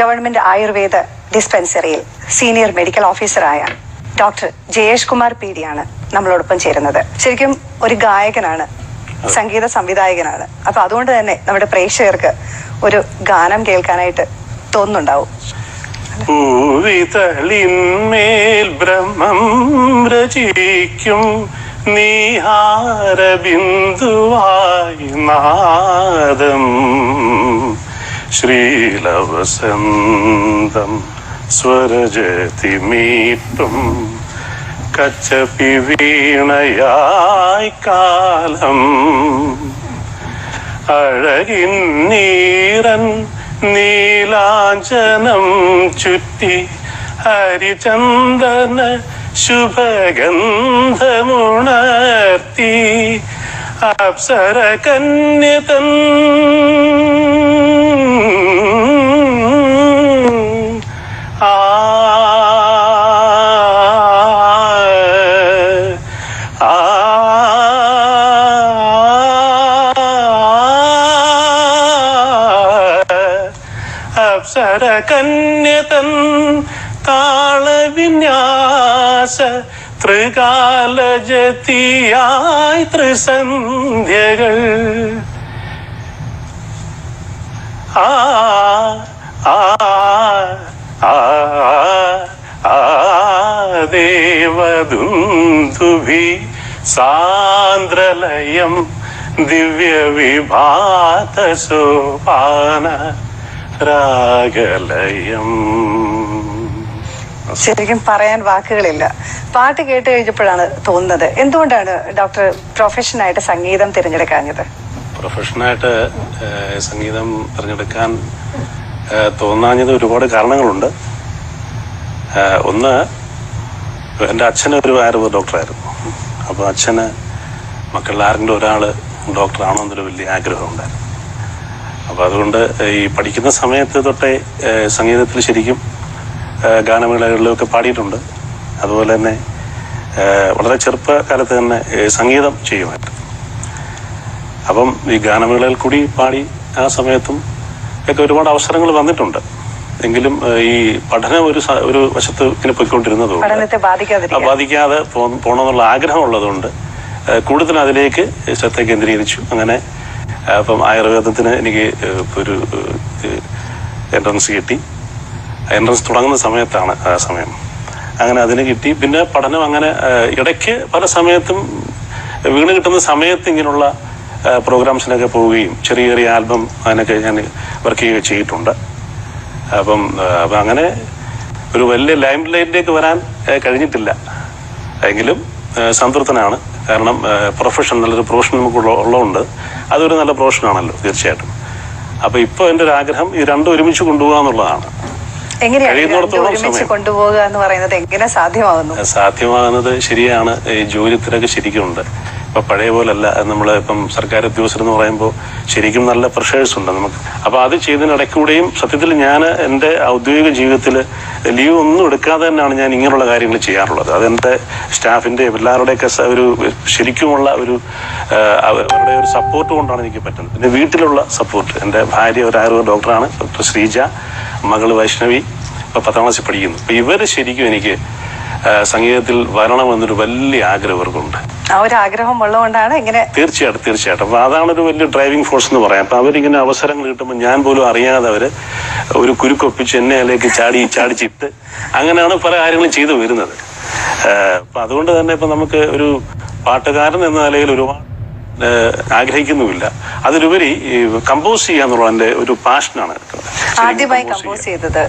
Government Ayurveda ഡിസ്പെൻസറിയിൽ senior medical ഓഫീസറായ doctor Jayesh Kumar P ഡിയാണ് നമ്മളോടൊപ്പം ചേരുന്നത്. ശരിക്കും ഒരു ഗായകനാണ് സംഗീത സംവിധായകനാണ്. അപ്പൊ അതുകൊണ്ട് തന്നെ നമ്മുടെ പ്രേക്ഷകർക്ക് ഒരു ഗാനം കേൾക്കാനായിട്ട് തോന്നുന്നുണ്ടാവും. പൂവിതളിന്മേൽ ബ്രഹ്മം രചിക്കും നീഹാരബിന്ദുവായി നാദം. ശ്രീലവസന്തം സ്വരജതി മീട്ടും കച്ചപ്പി വീണയായി കാലം അഴകിൻ നീരൻ നീലാഞ്ചനം ചുറ്റി ഹരിചന്ദന ശുഭഗന്ധമുണർത്തി അപ്സര കന്യതൻ ആ ആ അപ്സര കന്യതൻ താളവിന്യാസ ത്രികാലജതിയായി ത്രിസന്ധ്യകൾ. ആ ദേവദുന്ദുഭി സാന്ദ്രലയം ദിവ്യവിഭാത സോപാന രാഗലയം. ശരിക്കും പറയാൻ വാക്കുകളില്ല. പാട്ട് കേട്ട് കഴിഞ്ഞപ്പോഴാണ് തോന്നുന്നത്. എന്തുകൊണ്ടാണ് ഡോക്ടർ പ്രൊഫഷനായിട്ട് സംഗീതം തിരഞ്ഞെടുക്കാഞ്ഞത്? പ്രൊഫഷനായിട്ട് സംഗീതം തിരഞ്ഞെടുക്കാൻ തോന്നാഞ്ഞത് ഒരുപാട് കാരണങ്ങളുണ്ട്. ഒന്ന് എന്റെ അച്ഛന് ഒരു ആയുർവേദ ഡോക്ടറായിരുന്നു. അപ്പോൾ അച്ഛന് മക്കളിൽ ആരെങ്കിലും ഒരാൾ ഡോക്ടറാണോ എന്നൊരു വലിയ ആഗ്രഹം ഉണ്ടായിരുന്നു. അപ്പോൾ അതുകൊണ്ട് ഈ പഠിക്കുന്ന സമയത്ത് തൊട്ടേ സംഗീതത്തിൽ ശരിക്കും ഗാനമേളകളിലൊക്കെ പാടിയിട്ടുണ്ട്. അതുപോലെ തന്നെ വളരെ ചെറുപ്പകാലത്ത് തന്നെ സംഗീതം ചെയ്യുമായിരുന്നു. അപ്പം ഈ ഗാനമേളയിൽ കൂടി പാടി ആ സമയത്തും ഒക്കെ ഒരുപാട് അവസരങ്ങൾ വന്നിട്ടുണ്ട്. എങ്കിലും ഈ പഠനം ഒരു ഒരു വശത്ത് ഇങ്ങനെ പോയിക്കൊണ്ടിരുന്നതുകൊണ്ട് ബാധിക്കാതിരിക്കാൻ. ബാധിക്കാതെ പോണമെന്നുള്ള ആഗ്രഹമുള്ളതുകൊണ്ട് ഉള്ളതുകൊണ്ട് കൂടുതൽ അതിലേക്ക് ശ്രദ്ധ കേന്ദ്രീകരിച്ചു. അങ്ങനെ അപ്പം ആയുർവേദത്തിന് എനിക്ക് ഒരു എൻട്രൻസ് കിട്ടി. എൻട്രൻസ് തുടങ്ങുന്ന സമയത്താണ് ആ സമയം. അങ്ങനെ അതിന് കിട്ടി. പിന്നെ പഠനം അങ്ങനെ ഇടയ്ക്ക് പല സമയത്തും വീണ് കിട്ടുന്ന സമയത്ത് ഇങ്ങനെയുള്ള പ്രോഗ്രാംസിനൊക്കെ പോവുകയും ചെറിയ ചെറിയ ആൽബം അതിനൊക്കെ ഞാൻ വർക്ക് ചെയ്യുകയും ചെയ്തിട്ടുണ്ട്. അപ്പം അപ്പം അങ്ങനെ ഒരു വലിയ ലൈം ലൈറ്റിലേക്ക് വരാൻ കഴിഞ്ഞിട്ടില്ല. എങ്കിലും സംതൃപ്തനാണ്. കാരണം പ്രൊഫഷൻ നല്ലൊരു പ്രൊഫഷൻ നമുക്ക് ഉള്ള- ഉള്ളതുകൊണ്ട് അതൊരു നല്ല പ്രൊഫഷനാണല്ലോ തീർച്ചയായിട്ടും. അപ്പൊ ഇപ്പൊ എന്റെ ഒരു ആഗ്രഹം ഈ രണ്ടും ഒരുമിച്ച് കൊണ്ടുപോകുക എന്നുള്ളതാണ്. കൊണ്ടുപോകുക എന്ന് പറയുന്നത് എങ്ങനെ സാധ്യമാകുന്നു? സാധ്യമാകുന്നത് ശരിയാണ്. ഈ ജോലി തിരക്ക് ശരിക്കും ഇപ്പൊ പഴയ പോലല്ല. നമ്മൾ ഇപ്പം സർക്കാർ ഉദ്യോഗസ്ഥർ എന്ന് പറയുമ്പോൾ ശരിക്കും നല്ല പ്രഷേഴ്സ് ഉണ്ട് നമുക്ക്. അപ്പൊ അത് ചെയ്തതിനിടയ്ക്കൂടെയും സത്യത്തിൽ ഞാൻ എന്റെ ഔദ്യോഗിക ജീവിതത്തിൽ ലീവ് ഒന്നും എടുക്കാതെ തന്നെയാണ് ഞാൻ ഇങ്ങനെയുള്ള കാര്യങ്ങൾ ചെയ്യാറുള്ളത്. അതെന്റെ സ്റ്റാഫിന്റെ എല്ലാവരുടെയൊക്കെ ഒരു ശരിക്കുമുള്ള ഒരു അവരുടെ ഒരു സപ്പോർട്ട് കൊണ്ടാണ് എനിക്ക് പറ്റുന്നത്. പിന്നെ വീട്ടിലുള്ള സപ്പോർട്ട് എന്റെ ഭാര്യ ഒരു ആയുർവേദ ഡോക്ടറാണ് ഡോക്ടർ ശ്രീജ മകൾ വൈഷ്ണവി ഇപ്പൊ പത്താം ക്ലാസ്സിൽ പഠിക്കുന്നു. അപ്പൊ ഇവർ ശരിക്കും എനിക്ക് സംഗീതത്തിൽ വരണമെന്നൊരു വലിയ ആഗ്രഹം ഇവർക്കുണ്ട്. ആ ഒരു ആഗ്രഹം ഉള്ളതുകൊണ്ടാണ് ഇങ്ങനെ തീർച്ചയായിട്ടും തീർച്ചയായിട്ടും. അപ്പൊ അതാണ് ഒരു വലിയ ഡ്രൈവിംഗ് ഫോഴ്സ് എന്ന് പറയാം. അപ്പൊ അവരിങ്ങനെ അവസരങ്ങൾ കിട്ടുമ്പോൾ ഞാൻ പോലും അറിയാതെ അവർ ഒരു കുരുക്കൊപ്പിച്ച് എന്നെ അതിലേക്ക് ചാടി ചാടിച്ചിട്ട് അങ്ങനെയാണ് പല കാര്യങ്ങളും ചെയ്തു വരുന്നത്. അപ്പൊ അതുകൊണ്ട് തന്നെ ഇപ്പൊ നമുക്ക് ഒരു പാട്ടുകാരൻ എന്ന നിലയിൽ ഒരുപാട് ആഗ്രഹിക്കുന്നുമില്ല. അതിലുപരി കമ്പോസ് ചെയ്യുക എന്നുള്ള എന്റെ ഒരു പാഷനാണ് ആദ്യമായി കമ്പോസ് ചെയ്തത്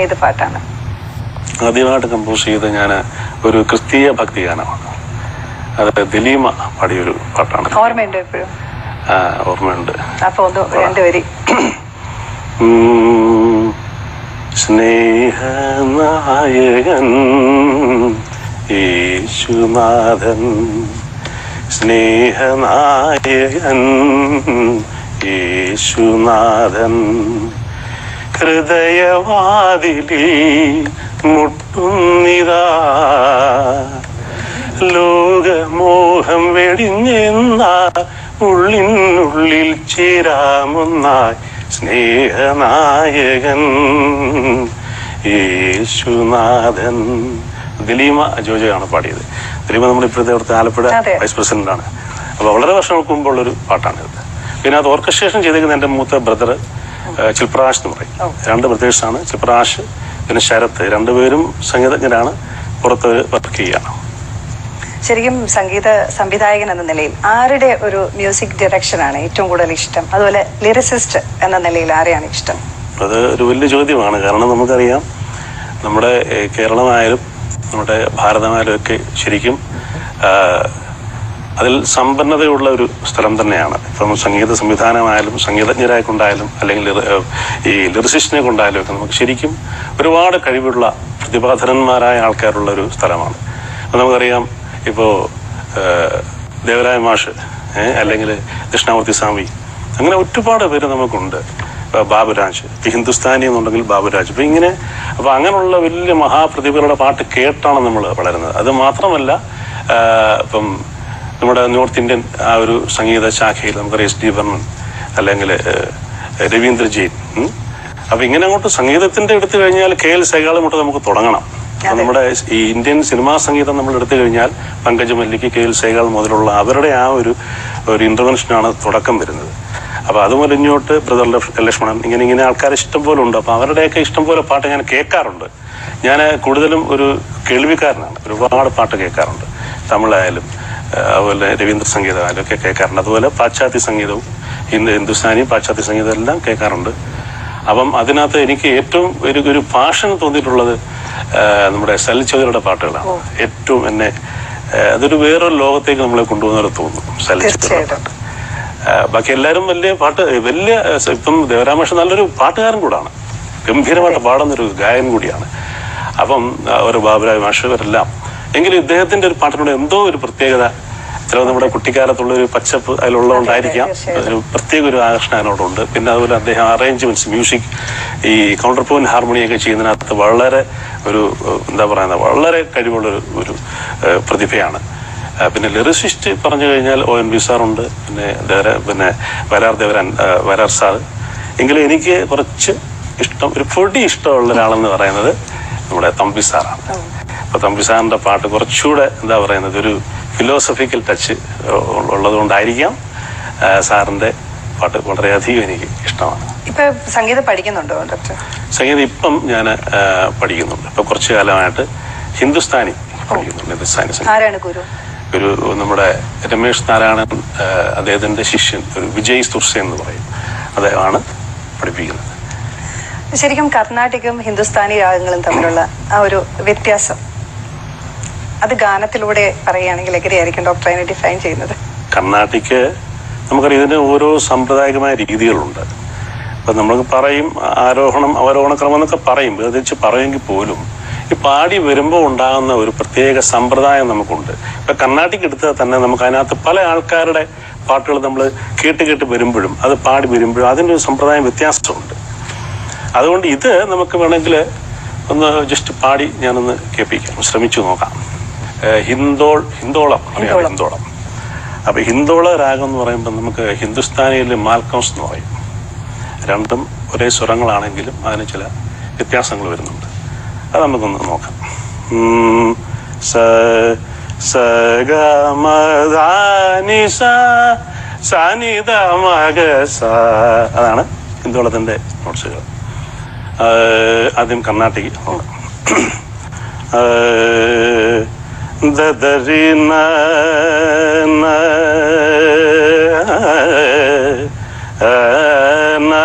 ഏത് പാട്ടാണ്? ആദ്യമായിട്ട് കമ്പോസ് ചെയ്ത ഞാൻ ഒരു ക്രിസ്തീയ ഭക്തിഗാനമാണ്. അത് ദിലീമ പാടിയൊരു പാട്ടാണ്. ഓർമ്മയുണ്ട് എപ്പോഴും ഓർമ്മയുണ്ട്. അപ്പൊ ഒന്ന് യേശുനാഥൻ സ്നേഹ സ്നേഹനായകൻ യേശുനാഥൻ സ്നേഹനായകൻ യേശുനാഥൻ ഹൃദയവാതിലിൽ മുട്ടുന്നിതാ. ലോകമോഹം വെടിഞ്ഞെന്ന ഉള്ളിനുള്ളിൽ ചേരാമുന്നായി സ്നേഹനായകൻ യേശുനാഥൻ. ദിലീമ ജോജയാണ് പാടിയത്. ദിലീമ നമ്മുടെ ഇപ്പോഴത്തെ അവിടുത്തെ ആലപ്പുഴ വൈസ് പ്രസിഡന്റാണ് അപ്പോൾ വളരെ വർഷങ്ങൾക്ക് മുമ്പുള്ളൊരു പാട്ടാണിത്. പിന്നെ അത് ഓർക്കസ്ട്രേഷൻ ചെയ്തേക്കുന്ന എന്റെ മൂത്ത ബ്രദർ ചിൽപ്രകാശ് എന്ന് പറയും. രണ്ട് ബ്രദേഴ്സാണ് ചിൽപ്രകാശ് പിന്നെ ശരത്ത് രണ്ടുപേരും സംഗീതജ്ഞരാണ്. പുറത്ത് വർക്ക് ചെയ്യുകയാണ്. ശരിക്കും സംഗീത സംവിധായകൻ എന്ന നിലയിൽ ആരുടെ ഒരു മ്യൂസിക് ഡയറക്ഷനാണ് ഏറ്റവും കൂടുതൽ ഇഷ്ടം? അതുപോലെ ലിറിസിസ്റ്റ് എന്ന നിലയിൽ ആരെയാണ് ഇഷ്ടം? അത് ഒരു വലിയ ചോദ്യമാണ്. കാരണം നമുക്കറിയാം നമ്മുടെ കേരളമായാലും നമ്മുടെ ഭാരതമായാലും ഒക്കെ ശരിക്കും അതിൽ സമ്പന്നതയുള്ള ഒരു സ്ഥലം തന്നെയാണ്. ഇപ്പം സംഗീത സംവിധാനമായാലും സംഗീതജ്ഞരായി കൊണ്ടായാലും അല്ലെങ്കിൽ ഈ ലിറിസിസ്റ്റിനെ കൊണ്ടായാലും ഒക്കെ നമുക്ക് ശരിക്കും ഒരുപാട് കഴിവുള്ള പ്രതിഭാധനന്മാരായ ആൾക്കാരുള്ള ഒരു സ്ഥലമാണ്. അപ്പം നമുക്കറിയാം ഇപ്പോൾ ദേവരായ മാഷ് അല്ലെങ്കിൽ ദക്ഷിണാമൂർത്തി സ്വാമി അങ്ങനെ ഒരുപാട് പേര് നമുക്കുണ്ട്. ബാബുരാജ് ഇപ്പൊ ഹിന്ദുസ്ഥാനി എന്നുണ്ടെങ്കിൽ ബാബുരാജ്. ഇപ്പൊ ഇങ്ങനെ അപ്പൊ അങ്ങനെയുള്ള വലിയ മഹാപ്രതിഭകളുടെ പാട്ട് കേട്ടാണ് നമ്മൾ വളരുന്നത്. അത് മാത്രമല്ല ഇപ്പം നമ്മുടെ നോർത്ത് ഇന്ത്യൻ ആ ഒരു സംഗീത ശാഖയിൽ നമുക്കറിയാം എസ് ഡി ബർമൻ അല്ലെങ്കിൽ രവീന്ദ്ര ജെയിൻ ഇങ്ങനെ അങ്ങോട്ട് സംഗീതത്തിന്റെ എടുത്തു കഴിഞ്ഞാൽ കെ എൽ സൈകാളും നമുക്ക് തുടങ്ങണം. നമ്മുടെ ഈ ഇന്ത്യൻ സിനിമാ സംഗീതം നമ്മൾ എടുത്തു കഴിഞ്ഞാൽ പങ്കജ് മല്ലിക്ക് കെ എൽ സേകൾ മുതലുള്ള അവരുടെ ആ ഒരു ഒരു ഇന്റർവെൻഷനാണ് തുടക്കം വരുന്നത്. അപ്പൊ അതുപോലെ ഇങ്ങോട്ട് ബ്രദർ ലക്ഷ്മണൻ ഇങ്ങനെ ഇങ്ങനെ ആൾക്കാർ ഇഷ്ടം പോലെ ഉണ്ട്. അപ്പോൾ അവരുടെയൊക്കെ ഇഷ്ടം പോലെ പാട്ട് ഞാൻ കേൾക്കാറുണ്ട്. ഞാൻ കൂടുതലും ഒരു കേൾവിക്കാരനാണ്. ഒരുപാട് പാട്ട് കേൾക്കാറുണ്ട്. തമിഴായാലും അതുപോലെ രവീന്ദ്ര സംഗീതമായാലും ഒക്കെ കേൾക്കാറുണ്ട്. അതുപോലെ പാശ്ചാത്യ സംഗീതവും ഹിന്ദു ഹിന്ദുസ്ഥാനി പാശ്ചാത്യ സംഗീതം എല്ലാം കേൾക്കാറുണ്ട്. അപ്പം അതിനകത്ത് എനിക്ക് ഏറ്റവും ഒരു ഒരു പാഷൻ തോന്നിയിട്ടുള്ളത് നമ്മുടെ സലിൽ ചൗധരിയുടെ പാട്ടുകളാണ്. ഏറ്റവും എന്നെ അതൊരു വേറൊരു ലോകത്തേക്ക് നമ്മളെ കൊണ്ടുപോകുന്നവരെ തോന്നുന്നു സലിൽ ചൗധരിയുടെ പാട്ട്. ബാക്കി എല്ലാവരും വലിയ പാട്ട് വലിയ ഇപ്പം ദേവരാമേഷൻ നല്ലൊരു പാട്ടുകാരൻ കൂടാണ്. ഗംഭീരമായിട്ട് പാടുന്നൊരു ഗായകൻ കൂടിയാണ്. അപ്പം ഓരോ ഒരു ബാബുരായ മാഷ് ഇവരെല്ലാം എങ്കിലും ഇദ്ദേഹത്തിന്റെ ഒരു പാട്ടിനോട് എന്തോ ഒരു പ്രത്യേകത? ചിലപ്പോൾ നമ്മുടെ കുട്ടിക്കാലത്തുള്ള ഒരു പച്ചപ്പ് അതിലുള്ളതുകൊണ്ടായിരിക്കാം. ഒരു പ്രത്യേക ഒരു ആകർഷണം അതിനോടുണ്ട് പിന്നെ അതുപോലെ അദ്ദേഹം അറേഞ്ച്മെന്റ്സ് മ്യൂസിക് ഈ കൗണ്ടർ പോയിന്റ് ഹാർമോണിയൊക്കെ ചെയ്യുന്നതിനകത്ത് വളരെ ഒരു എന്താ പറയുന്നത് വളരെ കഴിവുള്ള ഒരു പ്രതിഭയാണ്. പിന്നെ ലിറിസിസ്റ്റ് പറഞ്ഞു കഴിഞ്ഞാൽ ഒ എൻ വി സാറുണ്ട് പിന്നെ വേറെ പിന്നെ വരാർ ദേവരാൻ വരാർ സാർ എങ്കിലും എനിക്ക് കുറച്ച് ഇഷ്ടം ഒരു പൊടി ഇഷ്ടമുള്ള ഒരാളെന്ന് പറയുന്നത് നമ്മുടെ തമ്പി സാറാണ് അപ്പൊ തമ്പി സാറിന്റെ പാട്ട് കുറച്ചുകൂടെ എന്താ പറയുന്നത് ഒരു ഫിലോസഫിക്കൽ ടച്ച് ഉള്ളതുകൊണ്ടായിരിക്കാം സാറിന്റെ സാറിന്റെ പാട്ട് വളരെയധികം എനിക്ക് ഇഷ്ടമാണ്. ഇപ്പൊ സംഗീതം പഠിക്കുന്നുണ്ടോ ഡോക്ടർ? സംഗീതം ഇപ്പം ഞാൻ പഠിക്കുന്നുണ്ട്. ഇപ്പൊ കുറച്ചു കാലമായിട്ട് ഹിന്ദുസ്ഥാനി പഠിക്കുന്നുണ്ട് ഹിന്ദുസ്ഥാനി സംഗീതം. ഗുരു? ഒരു നമ്മുടെ രമേഷ് നാരായണൻ അദ്ദേഹത്തിന്റെ ശിഷ്യൻ ഒരു വിജയ് തുർസ എന്ന് പറയും. അദ്ദേഹമാണ് പഠിപ്പിക്കുന്നത്. ശരിക്കും കർണാടകയും ഹിന്ദുസ്ഥാനി രാഗങ്ങളും തമ്മിലുള്ള ആ ഒരു വ്യത്യാസം അത് ഗാനത്തിലൂടെ പറയുകയാണെങ്കിൽ എങ്ങനെയായിരിക്കും ഡോക്ടർ അതിനെ ഡിഫൈൻ ചെയ്യുന്നത്? കർണാട്ടിക്ക് നമുക്കറിയാം ഇതിന് ഓരോ സാമ്പ്രദായികമായ രീതികളുണ്ട്. ഇപ്പം നമ്മൾ പറയും ആരോഹണം അവരോഹണ ക്രമം എന്നൊക്കെ പറയും. വേദിച്ച് പറയുമെങ്കിൽ പോലും ഈ പാടി വരുമ്പോൾ ഉണ്ടാകുന്ന ഒരു പ്രത്യേക സമ്പ്രദായം നമുക്കുണ്ട്. ഇപ്പം കർണാട്ടിക് എടുത്താൽ തന്നെ നമുക്ക് അതിനകത്ത് പല ആൾക്കാരുടെ പാട്ടുകൾ നമ്മൾ കേട്ട് കേട്ട് വരുമ്പോഴും അത് പാടി വരുമ്പോഴും അതിന്റെ ഒരു സമ്പ്രദായം വ്യത്യാസമുണ്ട്. അതുകൊണ്ട് ഇത് നമുക്ക് വേണമെങ്കിൽ ഒന്ന് ജസ്റ്റ് പാടി ഞാനൊന്ന് കേൾപ്പിക്കാം. ശ്രമിച്ചു നോക്കാം. ഹിന്ദോൾ ഹിന്ദോളം അറിയാം ഹിന്ദോളം. അപ്പോൾ അപ്പൊ ഹിന്ദോള രാഗം എന്ന് പറയുമ്പോൾ നമുക്ക് ഹിന്ദുസ്ഥാനിയിൽ മാൽക്കംസ് എന്ന് പറയും. രണ്ടും ഒരേ സ്വരങ്ങളാണെങ്കിലും അതിന് ചില വ്യത്യാസങ്ങൾ വരുന്നുണ്ട്. അത് നമുക്കൊന്ന് നോക്കാം. സ സ ഗ മ ദ നി സ സ നി ദ മ ഗ സ. അതാണ് ഹിന്ദോളത്തിന്റെ നോട്ട്സുകൾ. ആദ്യം കർണാട്ടിക്. നോക്കാം ദദരി ന ന ന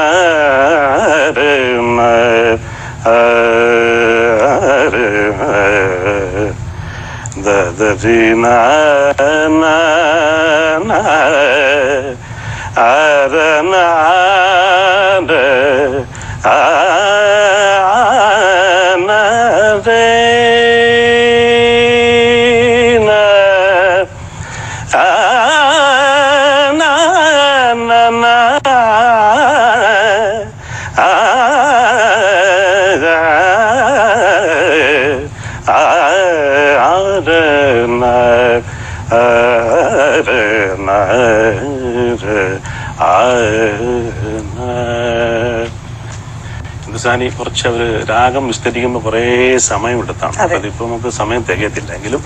ഹിന്ദുസ്ഥാനി കുറച്ച് അവർ രാഗം വിസ്തരിക്കുമ്പോൾ കുറേ സമയം എടുത്താണ് അതിപ്പോ നമുക്ക് സമയം തികയത്തില്ല എങ്കിലും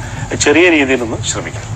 ചെറിയ രീതിയിലൊന്ന് ശ്രമിക്കാം.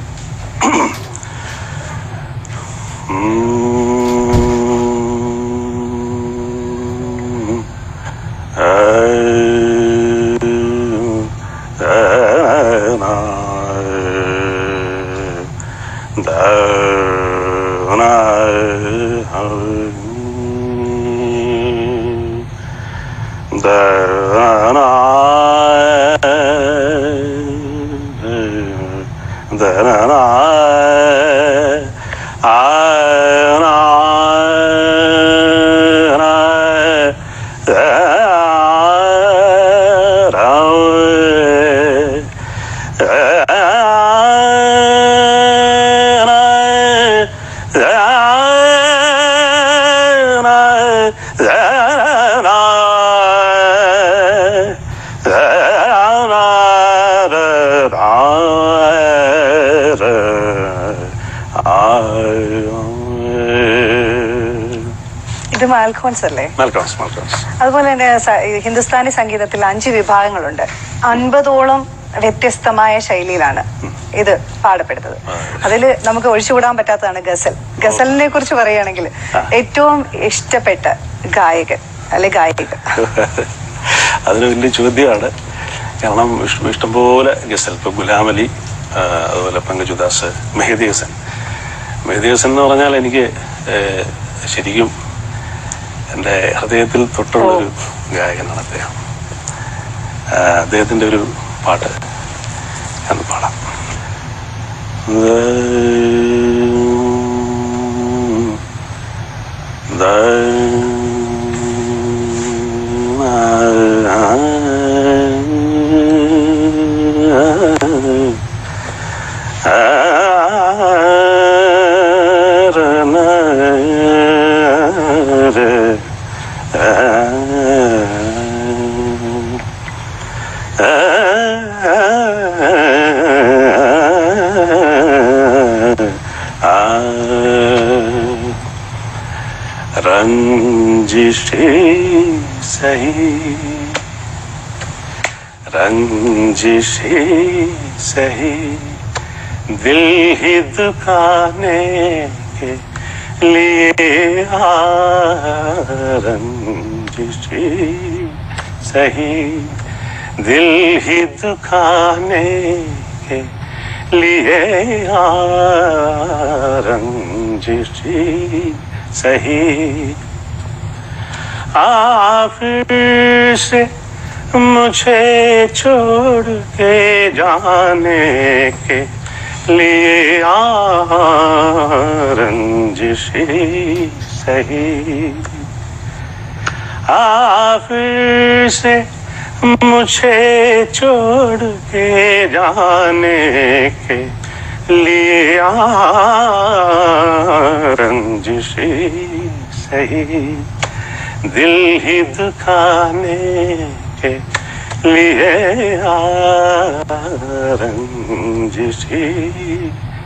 മാൽക്കോൺസ് അല്ലേ മാൽക്കോൺസ് മൽക്കോൺസ് അതുപോലെ തന്നെ ഹിന്ദുസ്ഥാനി സംഗീതത്തിൽ അഞ്ച് വിഭാഗങ്ങളുണ്ട്. അൻപതോളം വ്യത്യസ്തമായ ശൈലിയിലാണ് ഇത് പാടപ്പെടുന്നത്. അതിൽ നമുക്ക് ഒഴിച്ചുകൂടാൻ പറ്റാത്തതാണ് ഗസൽ. ഗസലിനെ കുറിച്ച് പറയുകയാണെങ്കിൽ ഏറ്റവും ഇഷ്ടപ്പെട്ട ഗായകൻ അല്ലെ ഗായിക. അതിന് വലിയ ചോദ്യമാണ്. കാരണം ഇഷ്ടം ഇഷ്ടംപോലെ ഗസൽ. ഇപ്പൊ ഗുലാം അലി അതുപോലെ പങ്കജുദാസ് മെഹദി ഹസൻ. മെഹദി ഹസൻ എന്ന് പറഞ്ഞാൽ എനിക്ക് ശരിക്കും എന്റെ ഹൃദയത്തിൽ തൊട്ടുള്ളൊരു ഗായകനാണ് അദ്ദേഹം. അദ്ദേഹത്തിന്റെ അദ്ദേഹത്തിന്റെ ഒരു പാട്ട് ഞാൻ പാടാം. रंजिशे सही। रंजिशे सही। दिल ही दुखाने के लिए आ रंजिशे सही। दिल ही दुखाने के लिए आ रंजिशे सही आप से मुझे छोड़ के जाने के लिए आ रंजिशी सही आप से मुझे छोड़ के जाने के लिए रंजिशी सही। दिल ही दुखाने के लिए रंजिशी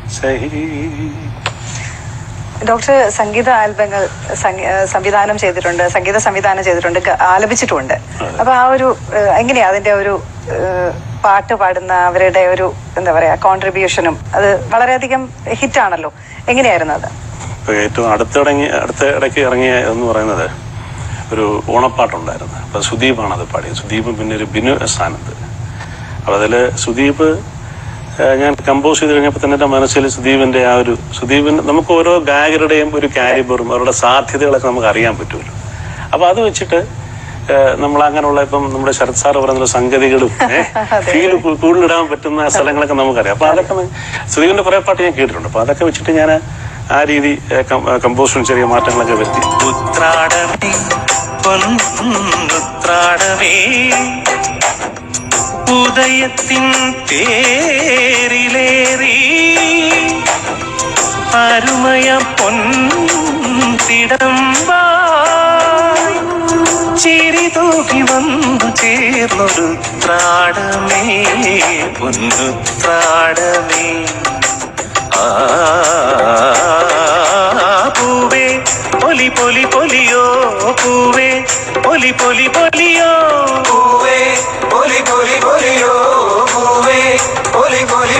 सही। ഡോക്ടർ സംഗീത ആൽബങ്ങൾ സംവിധാനം ചെയ്തിട്ടുണ്ട് സംഗീത സംവിധാനം ചെയ്തിട്ടുണ്ട് ആലപിച്ചിട്ടുണ്ട്. ആലപിച്ചിട്ടുമുണ്ട് അപ്പൊ ആ ഒരു എങ്ങനെയാ അതിന്റെ ഒരു പാട്ട് പാടുന്ന അവരുടെ ഒരു എന്താ പറയാ കോൺട്രിബ്യൂഷനും അത് വളരെയധികം ഹിറ്റാണല്ലോ. എങ്ങനെയായിരുന്നു അത്? ഏറ്റവും അടുത്തിടങ്ങി അടുത്ത ഇടയ്ക്ക് ഇറങ്ങിയ എന്ന് പറയുന്നത് ഒരു ഓണപ്പാട്ടുണ്ടായിരുന്നു. അപ്പൊ സുദീപാണ് അത് പാടിയത്. സുദീപ് പിന്നെ ഒരു ബിനു ആനന്ദ്. അപ്പൊ അതിൽ സുദീപ് ഞാൻ കമ്പോസ് ചെയ്ത് കഴിഞ്ഞപ്പോൾ തന്നെ എന്റെ മനസ്സിൽ സുദീപിന്റെ ആ ഒരു സുദീപിന് നമുക്ക് ഓരോ ഗായകരുടെയും ഒരു കാലിബറും അവരുടെ സാധ്യതകളൊക്കെ നമുക്ക് അറിയാൻ പറ്റുമല്ലോ. അപ്പൊ അത് വെച്ചിട്ട് നമ്മൾ അങ്ങനെയുള്ള ഇപ്പം നമ്മുടെ ശരത് സാറ് പറയുന്ന സംഗതികളും ഫീൽ കൂടുതലിടാൻ പറ്റുന്ന സ്ഥലങ്ങളൊക്കെ നമുക്കറിയാം. അപ്പൊ അതൊക്കെ സുദീപിന്റെ കുറെ പാട്ട് ഞാൻ കേട്ടിട്ടുണ്ട്. അപ്പൊ അതൊക്കെ വെച്ചിട്ട് ഞാൻ ആ രീതി കമ്പോസിഷൻ ചെറിയ മാറ്റങ്ങളൊക്കെ വരുത്തി. ഉത്രാടമേ ഉദയത്തിൻ തേരിലേറി അരുമയ പൊൻതിടമ്പാ ചിരി തൂക്കി വന്നു ചേർന്നൊരു ത്രാടമേ പൊന്നുത്രാടമേ ആ പൂവേ പൊലി പൊലി പൊലിയോ പൂവേ പൊലി പൊലി പൊലിയോ. പൂവേ പൊലി പൊലി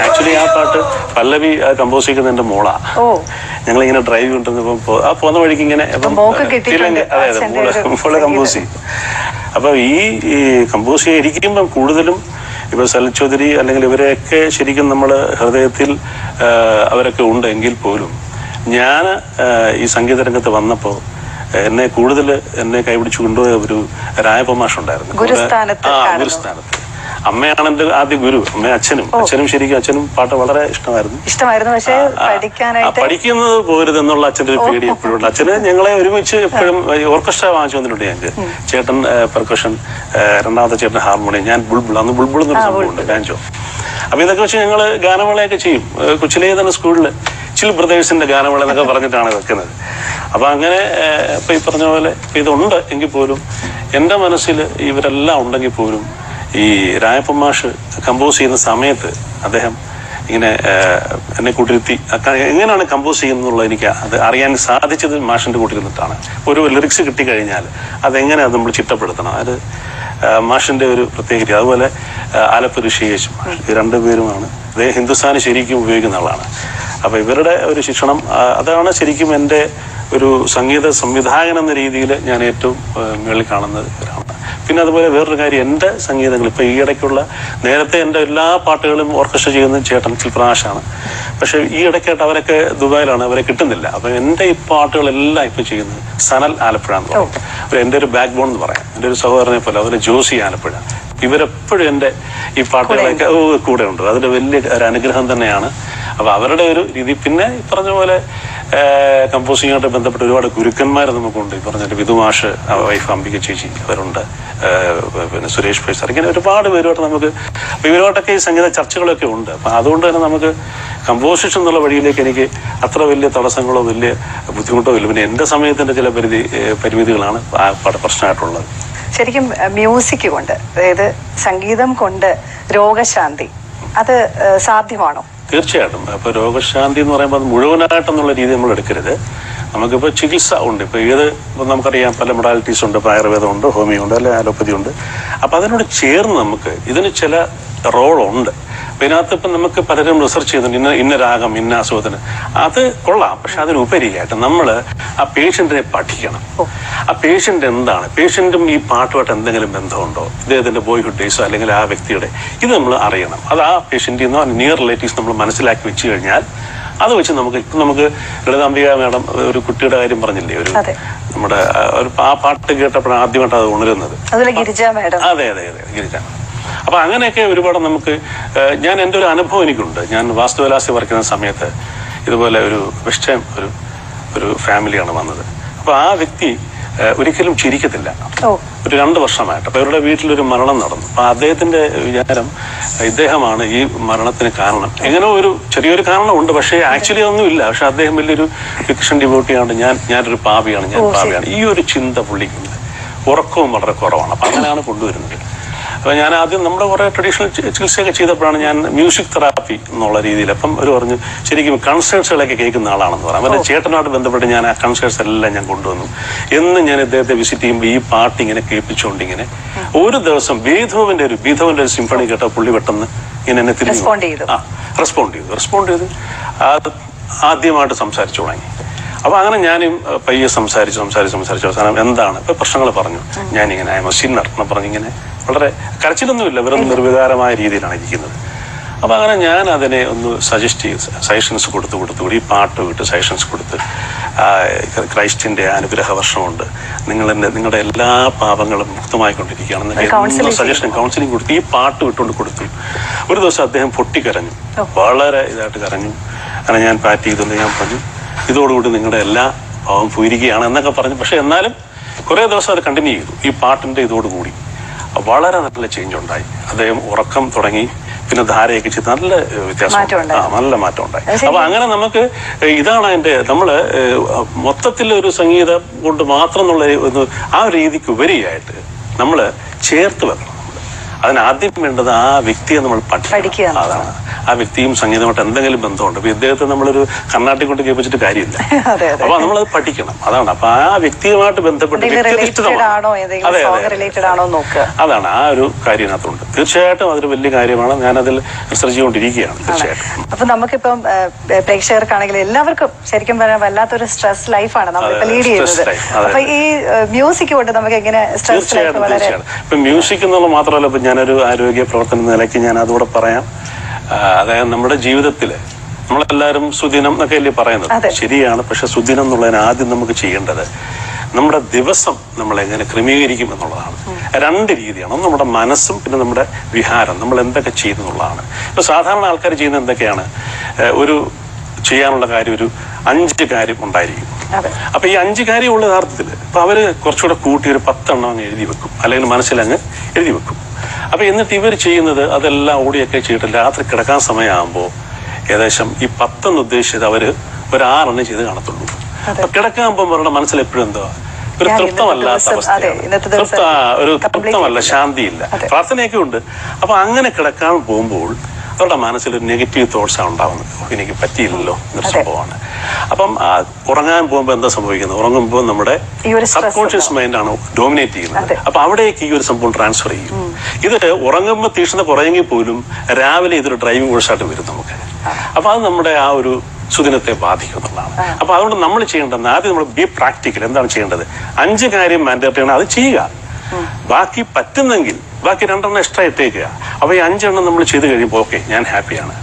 ആക്ച്വലി ആ പാട്ട് പല്ലവി കമ്പോസ് ചെയ്യുന്നത് എന്റെ മോളാ. ഞങ്ങൾ ഇങ്ങനെ ഡ്രൈവ് കൊണ്ടിരുന്നപ്പോ ആ പോകുന്ന വഴിക്ക് ഇങ്ങനെ മോൾ കമ്പോസ്. ചെയ്യും അപ്പൊ ഈ കമ്പോസ് ചെയ്തിരിക്കുമ്പം കൂടുതലും ഇപ്പൊ സലിൽ ചൗധരി അല്ലെങ്കിൽ ഇവരെയൊക്കെ ശരിക്കും നമ്മൾ ഹൃദയത്തിൽ അവരൊക്കെ ഉണ്ട് എങ്കിൽ പോലും ഞാൻ ഈ സംഗീത രംഗത്ത് വന്നപ്പോൾ എന്നെ കൂടുതൽ എന്നെ കൈപിടിച്ചു കൊണ്ടുപോയ ഒരു രായപമാഷുണ്ടായിരുന്നു ഗുരുസ്ഥാനത്ത് ആ ഗുരുസ്ഥാനത്ത്. അമ്മയാണ് എന്റെ ആദ്യ ഗുരു അമ്മ അച്ഛനും. അച്ഛനും ശരിക്കും അച്ഛനും പാട്ട് വളരെ ഇഷ്ടമായിരുന്നു. ഇഷ്ടമായിരുന്നു പക്ഷേ പഠിക്കാനായിട്ട് പഠിക്കുന്നത് പോരുതെന്നുള്ള അച്ഛന്റെ ഒരു പേടി എപ്പോഴും ഉണ്ട്. അച്ഛന് ഞങ്ങളെ ഒരുമിച്ച് എപ്പോഴും ഓർക്കസ്ട്ര വാങ്ങിച്ചു വന്നിട്ടുണ്ട് ഞങ്ങൾക്ക്. ചേട്ടൻ പെർക്കഷൻ രണ്ടാമത്തെ ചേട്ടൻ ഹാർമോണിയം ഞാൻ ബുൾബുൾ അന്ന് ബുൾബുൾ എന്നൊരു സംഭവമുണ്ട് ബാഞ്ചോ അപ്പൊ ഇതൊക്കെ വെച്ച് ഞങ്ങൾ ഗാനമേളയൊക്കെ ചെയ്യും. കൊച്ചിലേ തന്നെ സ്കൂളിൽ ചിൽ ബ്രദേഴ്സിന്റെ ഗാനമേള എന്നൊക്കെ പറഞ്ഞിട്ടാണ് വെക്കുന്നത്. അപ്പൊ അങ്ങനെ ഇപ്പൊ ഈ പറഞ്ഞ പോലെ ഇതുണ്ട് എങ്കിൽ പോലും എന്റെ മനസ്സിൽ ഇവരെല്ലാം ഉണ്ടെങ്കിൽ പോലും ഈ രായപ്പൻ മാഷ് കമ്പോസ് ചെയ്യുന്ന സമയത്ത് അദ്ദേഹം ഇങ്ങനെ എന്നെ കൂട്ടിരുത്തി. എങ്ങനെയാണ് കമ്പോസ് ചെയ്യുന്നത് എനിക്ക് അത് അറിയാൻ സാധിച്ചത് മാഷിന്റെ കൂട്ടിരുന്നിട്ടാണ്. ഒരു ലിറിക്സ് കിട്ടിക്കഴിഞ്ഞാൽ അതെങ്ങനെ അത് നമ്മൾ ചിട്ടപ്പെടുത്തണം? അത് മാഷിന്റെ ഒരു പ്രത്യേകത. അതുപോലെ ആലപ്പ ഋഷിയേശ് മാഷ് രണ്ടുപേരുമാണ് അദ്ദേഹം ഹിന്ദുസ്ഥാനി ശരിക്കും ഉപയോഗിക്കുന്ന ആളാണ്. അപ്പൊ ഇവരുടെ ഒരു ശിക്ഷണം അതാണ് ശരിക്കും എന്റെ ഒരു സംഗീത സംവിധായകൻ എന്ന രീതിയിൽ ഞാൻ ഏറ്റവും മുകളിൽ കാണുന്നത് ഇവരാണ് പിന്നെ അതുപോലെ വേറൊരു കാര്യം എന്റെ സംഗീതങ്ങൾ ഇപ്പൊ ഈ ഇടയ്ക്കുള്ള നേരത്തെ എന്റെ എല്ലാ പാട്ടുകളും ഓർക്കസ്ട്ര ചെയ്യുന്ന ചേട്ടൻ ചിൽപ്രാശാണ് പക്ഷെ ഈ ഇടയ്ക്കായിട്ട് അവരൊക്കെ ദുബായിലാണ് അവരെ കിട്ടുന്നില്ല. അപ്പൊ എന്റെ ഈ പാട്ടുകളെല്ലാം ഇപ്പൊ ചെയ്യുന്നത് സനൽ ആലപ്പുഴ എന്ന് പറയും. ഒരു എന്റെ ഒരു ബാക്ക് ബോൺ എന്ന് പറയാം. എന്റെ ഒരു സഹോദരനെ പോലെ അതുപോലെ ജോസി ആലപ്പുഴ. ഇവരെപ്പോഴും എന്റെ ഈ പാട്ടുകളൊക്കെ കൂടെ ഉണ്ട് അതിന്റെ വലിയ ഒരു അനുഗ്രഹം തന്നെയാണ് അപ്പൊ അവരുടെ ഒരു രീതി. പിന്നെ ഈ പറഞ്ഞ പോലെ കമ്പോസിങ്ങായിട്ട് ബന്ധപ്പെട്ട് ഒരുപാട് ഗുരുക്കന്മാർ നമുക്കുണ്ട്. ഈ പറഞ്ഞ വിധുമാഷ് വൈഫ് അംബിക ചേച്ചി അവരുണ്ട്. പിന്നെ സുരേഷ് പൈസർ ഇങ്ങനെ ഒരുപാട് പേരുമായിട്ട് നമുക്ക് ഇവരുമായിട്ടൊക്കെ ഈ സംഗീത ചർച്ചകളൊക്കെ ഉണ്ട്. അപ്പൊ അതുകൊണ്ട് തന്നെ നമുക്ക് കമ്പോസിഷൻ എന്നുള്ള വഴിയിലേക്ക് എനിക്ക് അത്ര വലിയ തടസ്സങ്ങളോ വലിയ ബുദ്ധിമുട്ടോ ഇല്ല. പിന്നെ എന്റെ സമയത്തിന്റെ ചില പരിധി പരിമിതികളാണ് പ്രശ്നമായിട്ടുള്ളത്. ശരിക്കും മ്യൂസിക് കൊണ്ട് അതായത് സംഗീതം കൊണ്ട് രോഗശാന്തി അത് സാധ്യമാണോ? തീർച്ചയായിട്ടും. അപ്പൊ രോഗശാന്തി എന്ന് പറയുമ്പോൾ അത് മുഴുവനായിട്ടെന്നുള്ള രീതി നമ്മൾ എടുക്കരുത്. നമുക്കിപ്പോൾ ചികിത്സ ഉണ്ട്. ഇപ്പൊ ഏത് ഇപ്പൊ നമുക്കറിയാം പല മൊഡാലിറ്റീസ് ഉണ്ട്. ആയുർവേദം ഉണ്ട് ഹോമിയോ ഉണ്ട് അല്ലെ അലോപ്പതി ഉണ്ട്. അപ്പൊ അതിനോട് ചേർന്ന് നമുക്ക് ഇതിന് ചില റോളുണ്ട് ഇതിനകത്ത് ഇപ്പം നമുക്ക് പലരും റിസർച്ച് ചെയ്യുന്നുണ്ട് ഇന്ന ഇന്ന രാഗം ഇന്ന അസുഖത്തിന്. അത് കൊള്ളാം. പക്ഷെ അതിനുപരിയായിട്ട് നമ്മൾ ആ പേഷ്യന്റിനെ പഠിക്കണം. ആ പേഷ്യന്റ് എന്താണ്? പേഷ്യന്റും ഈ പാട്ടുമായിട്ട് എന്തെങ്കിലും ബന്ധമുണ്ടോ? ഇദ്ദേഹത്തിന്റെ ബോയ്ഹുഡ് ഡേയ്സോ അല്ലെങ്കിൽ ആ വ്യക്തിയുടെ? ഇത് നമ്മൾ അറിയണം. അത് ആ പേഷ്യന്റിൽ നിന്നോ നിയർ റിലേറ്റീവ്സ് നമ്മൾ മനസ്സിലാക്കി വെച്ച് കഴിഞ്ഞാൽ അത് വെച്ച് നമുക്ക് ഇപ്പം നമുക്ക് ലളിതാംബിക മേഡം ഒരു കുട്ടിയുടെ കാര്യം പറഞ്ഞില്ലേ? ഒരു. നമ്മുടെ ആ, ഒരു ആ പാട്ട് കേട്ടപ്പോഴാണ് ആദ്യമായിട്ട് അത് ഉണരുന്നത്. അതെ അതെ അതെ. ഗിരിജ. അപ്പൊ അങ്ങനെയൊക്കെ ഒരുപാട് നമുക്ക് ഞാൻ എന്റെ ഒരു അനുഭവം എനിക്കുണ്ട്. ഞാൻ വാസ്തുവിലാസി വർക്കുന്ന സമയത്ത് ഇതുപോലെ ഒരു വിഷയം ഒരു ഒരു ഫാമിലിയാണ് വന്നത്. അപ്പോൾ ആ വ്യക്തി ഒരിക്കലും ചിരിക്കത്തില്ല. ഒരു രണ്ട് വർഷമായിട്ട്. അപ്പൊ ഇവരുടെ വീട്ടിലൊരു മരണം നടന്നു. അപ്പോൾ അദ്ദേഹത്തിന്റെ വിചാരം ഇദ്ദേഹമാണ് ഈ മരണത്തിന് കാരണം. എങ്ങനെ ഒരു ചെറിയൊരു കാരണമുണ്ട് പക്ഷേ ആക്ച്വലി ഒന്നുമില്ല പക്ഷെ അദ്ദേഹം വലിയൊരു ഫിക്ഷൻ ഡിവോട്ടിയാണ് ഞാൻ ഞാനൊരു പാപിയാണ് ഞാൻ പാപിയാണ്. ഈ ഒരു ചിന്ത പുള്ളിക്കുണ്ട്. ഉറക്കവും വളരെ കുറവാണ്. അപ്പൊ അങ്ങനെയാണ് കൊണ്ടുവരുന്നത്. അപ്പൊ ഞാൻ ആദ്യം നമ്മുടെ കുറെ ട്രഡീഷണൽ ചികിത്സയൊക്കെ ചെയ്തപ്പോഴാണ് ഞാൻ മ്യൂസിക് തെറാപ്പി എന്നുള്ള രീതിയിൽ അപ്പം അവർ പറഞ്ഞു ശരിക്കും കൺസേർട്സുകളൊക്കെ കേൾക്കുന്ന ആളാണെന്ന് പറയാം. അവരുടെ ചേട്ടനോട് ബന്ധപ്പെട്ട് ഞാൻ ആ കൺസേർട്സ് എല്ലാം ഞാൻ കൊണ്ടുവന്നു. എന്ന് ഞാൻ ഇദ്ദേഹത്തെ വിസിറ്റ് ചെയ്യുമ്പോൾ ഈ പാട്ട് ഇങ്ങനെ കേൾപ്പിച്ചുകൊണ്ട് ഇങ്ങനെ ഒരു ദിവസം ബീധവന്റെ ഒരു ബീധവന്റെ ഒരു സിംഫണി കേട്ട പുള്ളി പെട്ടെന്ന് ഇങ്ങനെ എന്നെ തിരിച്ചു. ആ റെസ്പോണ്ട് ചെയ്തു. റെസ്പോണ്ട് ചെയ്ത് ആദ്യമായിട്ട് സംസാരിച്ചു തുടങ്ങി. അപ്പൊ അങ്ങനെ ഞാനും പയ്യെ സംസാരിച്ച് സംസാരിച്ച് സംസാരിച്ച് അവസാനം എന്താണ്? ഇപ്പൊ പ്രശ്നങ്ങൾ പറഞ്ഞു. ഞാനിങ്ങനെ ഐ എം സിന്നർ പറഞ്ഞു ഇങ്ങനെ വളരെ കരച്ചിലൊന്നുമില്ല. വെറും നിർവികാരമായ രീതിയിലാണ് ഇരിക്കുന്നത്. അപ്പൊ അങ്ങനെ ഞാൻ അതിനെ ഒന്ന് സജസ്റ്റ് ചെയ്ത് സജഷൻസ് കൊടുത്ത് കൊടുത്തു കൂടി ഈ പാട്ട് വിട്ട് സജഷൻസ് കൊടുത്ത് ക്രൈസ്റ്റിന്റെ അനുഗ്രഹ വർഷമുണ്ട് നിങ്ങളുടെ നിങ്ങളുടെ എല്ലാ പാപങ്ങളും മുക്തമായിക്കൊണ്ടിരിക്കുകയാണ് ഒരു counseling സജഷൻ കൗൺസിലിംഗ് കൊടുത്തു ഈ പാട്ട് വിട്ടുകൊണ്ട് കൊടുത്തു. ഒരു ദിവസം അദ്ദേഹം പൊട്ടിക്കരഞ്ഞു. വളരെ ഇതായിട്ട് കരഞ്ഞു. അങ്ങനെ ഞാൻ പാറ്റ് ചെയ്തുകൊണ്ട് ഞാൻ പറഞ്ഞു ഇതോടുകൂടി നിങ്ങളുടെ എല്ലാ ഭാവം പൂരിക്കുകയാണ് എന്നൊക്കെ പറഞ്ഞു. പക്ഷെ എന്നാലും കുറേ ദിവസം അത് കണ്ടിന്യൂ ചെയ്തു. ഈ പാട്ടിന്റെ ഇതോടുകൂടി വളരെ നല്ല ചേഞ്ച് ഉണ്ടായി. അദ്ദേഹം ഉറക്കം തുടങ്ങി. പിന്നെ ധാരയൊക്കെ ചെയ്ത് നല്ല വ്യത്യാസം. ആ, നല്ല മാറ്റം ഉണ്ടായി. അപ്പൊ അങ്ങനെ നമുക്ക് ഇതാണ് അതിന്റെ നമ്മൾ മൊത്തത്തിൽ ഒരു സംഗീതം കൊണ്ട് മാത്രം എന്നുള്ള ആ രീതിക്ക് ഉപരിയായിട്ട് നമ്മൾ ചേർത്ത് വെക്കണം. നമ്മൾ അതിന് ആദ്യം വേണ്ടത് ആ വ്യക്തിയെ നമ്മൾ പഠിക്കുക. അതാണ്. ആ വ്യക്തിയും സംഗീതമായിട്ട് എന്തെങ്കിലും ബന്ധമുണ്ട്. അപ്പൊ ഇദ്ദേഹത്തെ നമ്മളൊരു കർണാട്ടിക് കൊണ്ട് കേൾപ്പിച്ചിട്ട് കാര്യമില്ല. അപ്പൊ നമ്മളത് പഠിക്കണം. അതാണ്. അപ്പൊ ആ വ്യക്തിയുമായിട്ട് ബന്ധപ്പെട്ട് അതാണ്. ആ ഒരു കാര്യം ഇതിനകത്തുണ്ട്. തീർച്ചയായിട്ടും അതൊരു വലിയ കാര്യമാണ്. ഞാൻ അതിൽ റിസർച്ച് ചെയ്തുകൊണ്ടിരിക്കുകയാണ്. തീർച്ചയായിട്ടും. അപ്പൊ നമുക്കിപ്പം ഏഹ്, പ്രേക്ഷകർക്കാണെങ്കിൽ എല്ലാവർക്കും ശരിക്കും പറയാൻ വല്ലാത്തൊരു സ്ട്രെസ് ലൈഫാണ് നമ്മളിപ്പോ ലീഡ് ചെയ്യുന്നത്. അപ്പൊ ഈ മ്യൂസിക് കൊണ്ട് നമുക്ക് എങ്ങനെ സ്ട്രെസ് ലൈഫ് വളരെ ഇപ്പൊ മ്യൂസിക് എന്നുള്ള മാത്രമല്ല ഇപ്പൊ ഞാനൊരു ആരോഗ്യ പ്രവർത്തന നിലയ്ക്ക് ഞാൻ അതുകൂടെ പറയാം. അതായത് നമ്മുടെ ജീവിതത്തിൽ നമ്മളെല്ലാവരും സുദിനം എന്നൊക്കെ അല്ലേ പറയുന്നത് ശരിയാണ് പക്ഷെ സുദിനം എന്നുള്ളതിന് ആദ്യം നമുക്ക് ചെയ്യേണ്ടത് നമ്മുടെ ദിവസം നമ്മൾ എങ്ങനെ ക്രമീകരിക്കും എന്നുള്ളതാണ്. രണ്ട് രീതിയാണ്. ഒന്ന് നമ്മുടെ മനസ്സും പിന്നെ നമ്മുടെ വിഹാരം. നമ്മൾ എന്തൊക്കെ ചെയ്യുന്നു എന്നുള്ളതാണ്. ഇപ്പൊ സാധാരണ ആൾക്കാർ ചെയ്യുന്ന എന്തൊക്കെയാണ്? ഒരു ചെയ്യാനുള്ള കാര്യം ഒരു അഞ്ച് കാര്യം ഉണ്ടായിരിക്കും. അപ്പൊ ഈ അഞ്ച് കാര്യമുള്ള യഥാർത്ഥത്തിൽ അപ്പൊ അവർ കുറച്ചുകൂടെ കൂട്ടി ഒരു പത്തെണ്ണം അങ്ങ് എഴുതി വെക്കും. അല്ലെങ്കിൽ മനസ്സിലങ്ങ് എഴുതി വെക്കും. അപ്പൊ എന്നിട്ട് ഇവർ ചെയ്യുന്നത് അതെല്ലാം ഓടിയൊക്കെ ചെയ്തിട്ട് രാത്രി കിടക്കാൻ സമയമാകുമ്പോൾ ഏകദേശം ഈ പത്തെന്ന് ഉദ്ദേശിച്ചത് അവർ ഒരു ആറെണ്ണം ചെയ്ത് കാണത്തുള്ളൂ. അപ്പൊ കിടക്കാകുമ്പോൾ അവരുടെ മനസ്സിൽ എപ്പോഴും എന്തോ ഒരു തൃപ്തമല്ലാത്ത അവസ്ഥ ഒരു തൃപ്തമല്ല ശാന്തിയില്ല. പ്രാർത്ഥനയൊക്കെ ഉണ്ട്. അപ്പൊ അങ്ങനെ കിടക്കാൻ പോകുമ്പോൾ അവരുടെ മനസ്സിൽ ഒരു നെഗറ്റീവ് തോട്ട്സ് ആണ് ഉണ്ടാവുന്നത് എനിക്ക് പറ്റിയില്ലല്ലോ എന്നൊരു സംഭവമാണ്. അപ്പം ഉറങ്ങാൻ പോകുമ്പോൾ എന്താ സംഭവിക്കുന്നത്? ഉറങ്ങുമ്പോൾ നമ്മുടെ സബ് കോൺഷ്യസ് മൈൻഡ് ആണ് ഡോമിനേറ്റ് ചെയ്യുന്നത്. അപ്പൊ അവിടേക്ക് ഈ ഒരു സംഭവം ട്രാൻസ്ഫർ ചെയ്യും. ഇത് ഉറങ്ങുമ്പോൾ തീഷ്ണ കുറയെങ്കിൽ പോലും രാവിലെ ഇതൊരു ഡ്രൈവിംഗ് കോഴ്സായിട്ട് വരും നമുക്ക്. അപ്പൊ അത് നമ്മുടെ ആ ഒരു സുദിനത്തെ ബാധിക്കും എന്നുള്ളതാണ്. അപ്പൊ അതുകൊണ്ട് നമ്മൾ ചെയ്യേണ്ടത് ആദ്യം നമ്മൾ ബി പ്രാക്ടിക്കൽ എന്താണ് ചെയ്യേണ്ടത്? അഞ്ച് കാര്യം മാൻഡേറ്ററി ആണ് അത് ചെയ്യുക. ബാക്കി പറ്റുന്നെങ്കിൽ ബാക്കി രണ്ടെണ്ണം എക്സ്ട്രാ ഇട്ടേക്കുക. അപ്പൊ ഈ അഞ്ചെണ്ണം നമ്മൾ ചെയ്ത് കഴിയുമ്പോൾ ഓക്കെ ഞാൻ ഹാപ്പിയാണ്.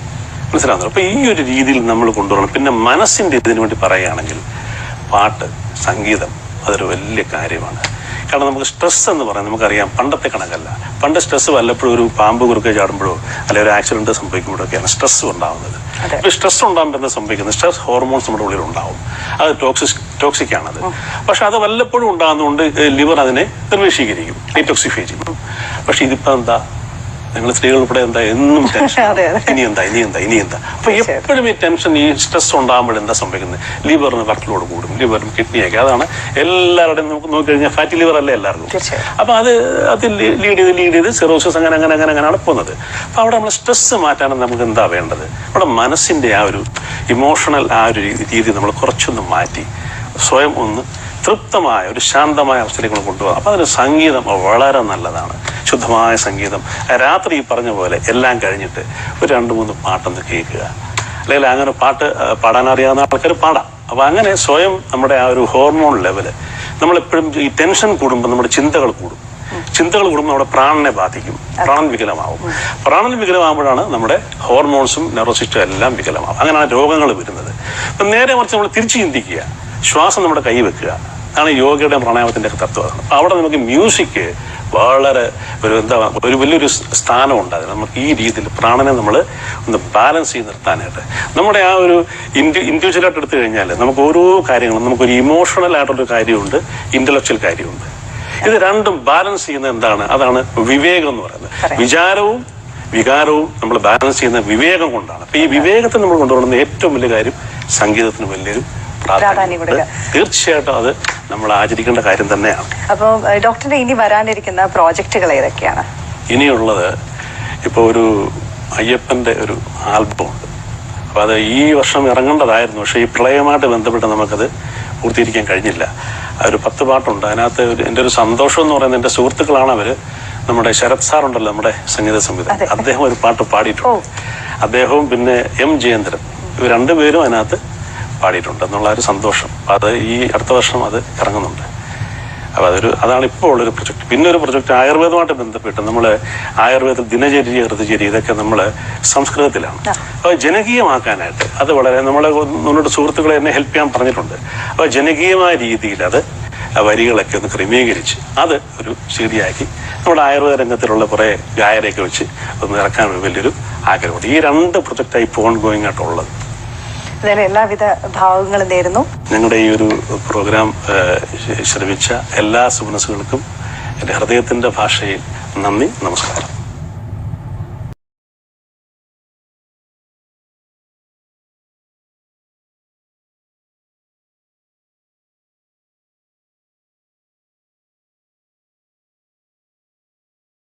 മനസ്സിലാവുന്നത് അപ്പൊ ഈ ഒരു രീതിയിൽ നമ്മൾ കൊണ്ടുവരണം. പിന്നെ മനസ്സിന്റെ ഇതിനു വേണ്ടി പറയുകയാണെങ്കിൽ പാട്ട് സംഗീതം അതൊരു വലിയ കാര്യമാണ്. കാരണം നമുക്ക് സ്ട്രെസ് എന്ന് പറയുന്നത് നമുക്കറിയാം പണ്ടത്തെ കണക്കല്ല. പണ്ട് സ്ട്രെസ് വല്ലപ്പോഴും ഒരു പാമ്പ് കുറുക്കെ ചാടുമ്പോഴോ അല്ലെങ്കിൽ ഒരു ആക്സിഡന്റ് സംഭവിക്കുമ്പോഴൊക്കെയാണ് സ്ട്രെസ്. ഇപ്പൊ സ്ട്രെസ് ഉണ്ടാകുമ്പോൾ എന്താ സംഭവിക്കുന്നത്? സ്ട്രെസ് ഹോർമോൺസ് നമ്മുടെ ഉള്ളിൽ ഉണ്ടാവും അത് ടോക്സിക് ടോക്സിക് ആണത്. പക്ഷെ അത് വല്ലപ്പോഴും ഉണ്ടാകുന്നതുകൊണ്ട് ലിവർ അതിനെ നിർവേശീകരിക്കും ഡീറ്റോക്സിഫൈ ചെയ്യും. പക്ഷെ ഇതിപ്പോ എന്താ നിങ്ങൾ സ്ത്രീകൾ ഇവിടെ എന്താ എന്നും ടെൻഷൻ. ഇനി എന്താ ഇനി എന്താ ഇനി എന്താ? അപ്പൊ എപ്പോഴും ഈ ടെൻഷൻ ഈ സ്ട്രെസ് ഉണ്ടാകുമ്പോൾ എന്താ സംഭവിക്കുന്നത്? ലിവറിന് വർക്ക് ലോഡ് കൂടും ലിവറും കിഡ്നിയൊക്കെ അതാണ് എല്ലാവരുടെയും നമുക്ക് നോക്കിക്കഴിഞ്ഞാൽ ഫാറ്റി ലിവർ അല്ലേ എല്ലാവർക്കും. അപ്പൊ അത് അത് ലീഡ് ചെയ്ത് ലീഡ് ചെയ്ത് സിറോസിസ് അങ്ങനെ അങ്ങനെ അങ്ങനെ അങ്ങനെയാണ് പോകുന്നത്. അപ്പൊ അവിടെ നമ്മൾ സ്ട്രെസ് മാറ്റാനും നമുക്ക് എന്താ വേണ്ടത്? നമ്മുടെ മനസ്സിന്റെ ആ ഒരു ഇമോഷണൽ ആ ഒരു രീതി നമ്മൾ കുറച്ചൊന്ന് മാറ്റി സ്വയം ഒന്ന് തൃപ്തമായ ഒരു ശാന്തമായ അവസ്ഥയിലേക്ക് കൊണ്ടുപോകാം. അപ്പൊ അതിന് സംഗീതം വളരെ നല്ലതാണ്. ശുദ്ധമായ സംഗീതം. രാത്രി ഈ പറഞ്ഞ പോലെ എല്ലാം കഴിഞ്ഞിട്ട് ഒരു രണ്ട് മൂന്ന് പാട്ടൊന്ന് കേൾക്കുക. അല്ലെങ്കിൽ അങ്ങനെ പാട്ട് പാടാൻ അറിയാവുന്ന ആൾക്കാർ പാടാം. അപ്പൊ അങ്ങനെ സ്വയം നമ്മുടെ ആ ഒരു ഹോർമോൺ ലെവൽ നമ്മളെപ്പോഴും ഈ ടെൻഷൻ കൂടുമ്പോൾ നമ്മുടെ ചിന്തകൾ കൂടും. ചിന്തകൾ കൂടുമ്പോൾ നമ്മുടെ പ്രാണനെ ബാധിക്കും. പ്രാണൻ വികലമാവും. പ്രാണൻ വികലമാകുമ്പോഴാണ് നമ്മുടെ ഹോർമോൺസും നെർവസിസ്റ്റും എല്ലാം വികലമാവും അങ്ങനെയാണ് രോഗങ്ങൾ വരുന്നത്. അപ്പം നേരെ മറിച്ച് നമ്മൾ തിരിച്ചു ചിന്തിക്കുക. ശ്വാസം നമ്മുടെ കൈ വെക്കുക. അതാണ് യോഗയുടെ പ്രാണായാമത്തിന്റെ ഒക്കെ തത്വം. അതാണ്. അപ്പൊ അവിടെ നമുക്ക് മ്യൂസിക് വളരെ ഒരു എന്താ ഒരു വലിയൊരു സ്ഥാനമുണ്ട് അതിന് നമുക്ക് ഈ രീതിയിൽ പ്രാണനെ നമ്മൾ ഒന്ന് ബാലൻസ് ചെയ്ത് നിർത്താനായിട്ട്. നമ്മുടെ ആ ഒരു ഇൻഡി ഇൻഡിവിജ്വലായിട്ട് എടുത്തു കഴിഞ്ഞാൽ നമുക്ക് ഓരോ കാര്യങ്ങളും നമുക്കൊരു ഇമോഷണൽ ആയിട്ടുള്ളൊരു കാര്യമുണ്ട് ഇന്റലക്ച്വൽ കാര്യമുണ്ട്. ഇത് രണ്ടും ബാലൻസ് ചെയ്യുന്ന എന്താണ്? അതാണ് വിവേകം എന്ന് പറയുന്നത്. വിചാരവും വികാരവും നമ്മൾ ബാലൻസ് ചെയ്യുന്ന വിവേകം കൊണ്ടാണ്. അപ്പൊ ഈ വിവേകത്തെ നമ്മൾ കൊണ്ടുപോകുന്ന ഏറ്റവും വലിയ കാര്യം സംഗീതത്തിന് വലിയൊരു പ്രാധാന്യം. കൊടുക്കുക. തീർച്ചയായിട്ടും അത് നമ്മൾ ആചരിക്കേണ്ട കാര്യം തന്നെയാണ്. അപ്പോൾ ഡോക്ടറിന്റെ ഇനി വരാനിരിക്കുന്ന പ്രോജക്റ്റുകൾ ഏതൊക്കെയാണ്? ഇനിയുള്ളത് ഇപ്പോൾ ഒരു അയ്യപ്പന്റെ ഒരു ആൽബം ഉണ്ട്. അപ്പോൾ അത് ഈ വർഷം ഇറങ്ങേണ്ടതായിരുന്നു. പക്ഷെ ഈ പ്രളയമായിട്ട് ബന്ധപ്പെട്ട് നമുക്കത് പൂർത്തീകരിക്കാൻ കഴിഞ്ഞില്ല. ഒരു പത്ത് പാട്ടുണ്ട്. അതിനകത്ത് എന്റെ ഒരു സന്തോഷം എന്ന് പറയുന്നത് എന്റെ സുഹൃത്തുക്കളാണ് അവർ നമ്മുടെ ശരത് സാർ ഉണ്ടല്ലോ നമ്മുടെ സംഗീത സംവിധാനം അദ്ദേഹം ഒരു പാട്ട് പാടിയിട്ടുണ്ട്. അദ്ദേഹവും പിന്നെ എം ജയേന്ദ്രൻ. ഇവർ രണ്ടുപേരും അതിനകത്ത് പാടിയിട്ടുണ്ട് എന്നുള്ള ഒരു സന്തോഷം. അത് ഈ അടുത്ത വർഷം അത് ഇറങ്ങുന്നുണ്ട്. അപ്പൊ അതൊരു അതാണ് ഇപ്പോൾ ഉള്ളൊരു പ്രൊജക്ട്. പിന്നെ ഒരു പ്രൊജക്ട് ആയുർവേദമായിട്ട് ബന്ധപ്പെട്ട് നമ്മൾ ആയുർവേദ ദിനചര്യ ഋതുചര്യ ഇതൊക്കെ നമ്മൾ സംസ്കൃതത്തിലാണ്. അപ്പോൾ ജനകീയമാക്കാനായിട്ട് അത് വളരെ നമ്മളെ മുന്നോട്ട് സുഹൃത്തുക്കളെ എന്നെ ഹെൽപ്പ് ചെയ്യാൻ പറഞ്ഞിട്ടുണ്ട്. അപ്പോൾ ജനകീയമായ രീതിയിൽ അത് വരികളൊക്കെ ഒന്ന് ക്രമീകരിച്ച് അത് ഒരു ശരിയാക്കി നമ്മുടെ ആയുർവേദ രംഗത്തിലുള്ള കുറേ ഗായരെയൊക്കെ വെച്ച് ഒന്ന് ഇറക്കാൻ വലിയൊരു ആഗ്രഹമുണ്ട്. ഈ രണ്ട് പ്രൊജക്റ്റായി ഇപ്പോൾ ഓൺ ഗോയിങ് ആയിട്ടുള്ളത്. എന്തായാലും എല്ലാവിധ ഭാവങ്ങളും നേരുന്നു. ഞങ്ങളുടെ ഈ ഒരു പ്രോഗ്രാം ശ്രമിച്ച എല്ലാ സുമനസുകൾക്കും എന്റെ ഹൃദയത്തിന്റെ ഭാഷയിൽ നന്ദി നമസ്കാരം.